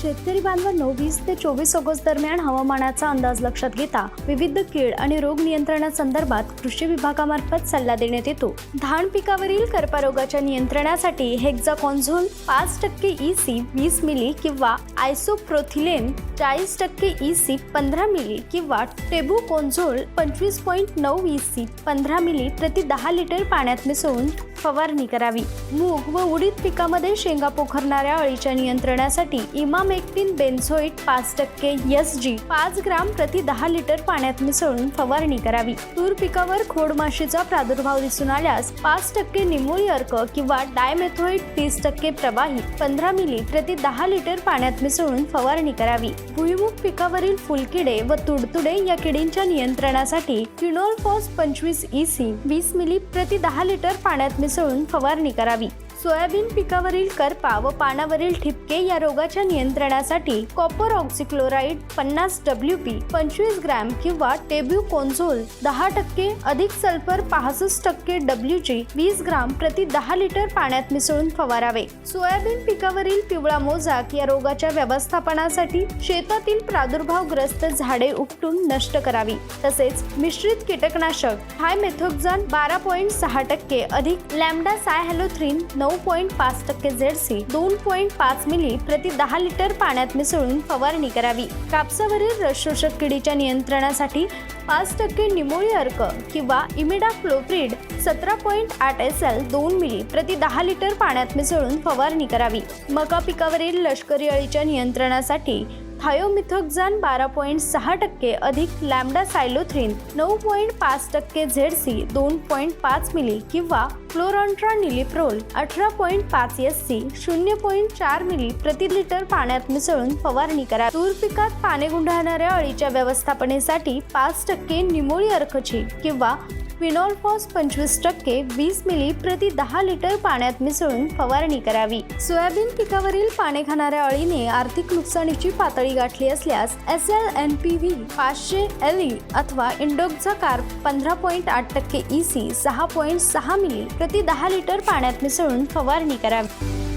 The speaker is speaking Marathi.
शेतकरी बांधवांनो वीस ते चोवीस ऑगस्ट दरम्यान हवामानाचा अंदाज लक्षात घेता विविध कीड आणि रोग नियंत्रणासंदर्भात कृषी विभागामार्फत सल्ला देण्यात येतो. धान पिकावरील कर्परोगाच्या नियंत्रणासाठी हेक्झाकॉन्झोल पाच टक्के ई सी वीस मिली किंवा आयसोप्रोथिलेन चाळीस टक्के ई सी पंधरा मिली किंवा टेबुकोन्झोल पंचवीस पॉईंट नऊ ई सी पंधरा मिली प्रति दहा लिटर पाण्यात मिसळून फवारणी करावी. मूग व उडीद पिकामध्ये शेंगा पोखरणाऱ्या अळीच्या नियंत्रणासाठी इमाम एक्टिन बेन्झोईट पाच टक्के एस जी पाच ग्राम प्रति दहा लिटर पाण्यात मिसळून फवारणी करावी. तूर पिकावर खोडमाशीचा प्रादुर्भाव दिसून आल्यास पाच टक्के निमोळी अर्क किंवा डायमेथोईट तीस टक्के प्रवाही पंधरा मिली प्रति दहा लिटर पाण्यात मिसळून फवारणी करावी. भुईमुग पिकावरील फुलकिडे व तुडतुडे या किडींच्या नियंत्रणासाठी क्विनोलफॉस पंचवीस ई सी वीस मिली प्रति दहा लिटर पाण्यात मिसळून फवारणी करावी. सोयाबीन पिकावरील करपा व पानावरील ठिपके या रोगाच्या नियंत्रणासाठी कॉपर ऑक्सिक्लोराईड पन्नास डब्ल्यू पी पंचवीस ग्रॅम किंवा टेब्युकोन्झोल दहा टक्के अधिक सल्फर पासष्ट टक्के डब्ल्यू जी वीस ग्राम प्रति दहा लिटर पाण्यात मिसळून फवारावे. सोयाबीन पिकावरील पिवळा मोजाक या रोगाच्या व्यवस्थापनासाठी शेतातील प्रादुर्भावग्रस्त झाडे उपटून नष्ट करावी. तसेच मिश्रित कीटकनाशक हाय हायमेथोक्झान बारा पॉईंट सहा टक्के अधिक लॅमडा सायहॅलोथ्रीन नऊ नऊ पॉईंट पाच टक्के झेडसी दोन पॉईंट पाच मिली प्रति दहा लिटर पाण्यात मिसळून फवारणी करावी. कापसावरील रसशोषक किडीच्या नियंत्रणासाठी पाच टक्के निमोळी अर्क किंवा इमिडा क्लोप्रिड सतरा पॉईंट आठ एस एल दोन मिली प्रति दहा लिटर पाण्यात मिसळून फवारणी करावी. मका पिकावरील लष्करी अळीच्या नियंत्रणासाठी थायोमिथोक्झान बारा पॉईंट सहा टक्के अधिक लॅमडा सायलोथ्रिन नऊ पॉईंट पाच टक्के झेडसी दोन पॉईंट पाच मिली किंवा क्लोरॉन्ट्रा निलिप्रोल अठरा पॉईंट पाच एस सी शून्य पॉईंट चार मिली प्रति लिटर पाण्यात मिसळून फवारणी करा. तूर पिकात पाने गुंडाळणाऱ्या अळीच्या व्यवस्थापनेसाठी पाच टक्के निमोळी अर्कची किंवा फिनॉल्फॉस पंचवीस टक्के वीस मिली प्रति दहा लिटर पाण्यात मिसळून फवारणी करावी. सोयाबीन पिकावरील पाने खाणाऱ्या अळीने आर्थिक नुकसानीची पातळी गाठली असल्यास S L N P V पाचशे एल ई अथवा इंडोक्झा कार्प पंधरा पॉईंट आठ टक्के ई सी सहा पॉईंट सहा मिली प्रति दहा लिटर पाण्यात मिसळून फवारणी करावी.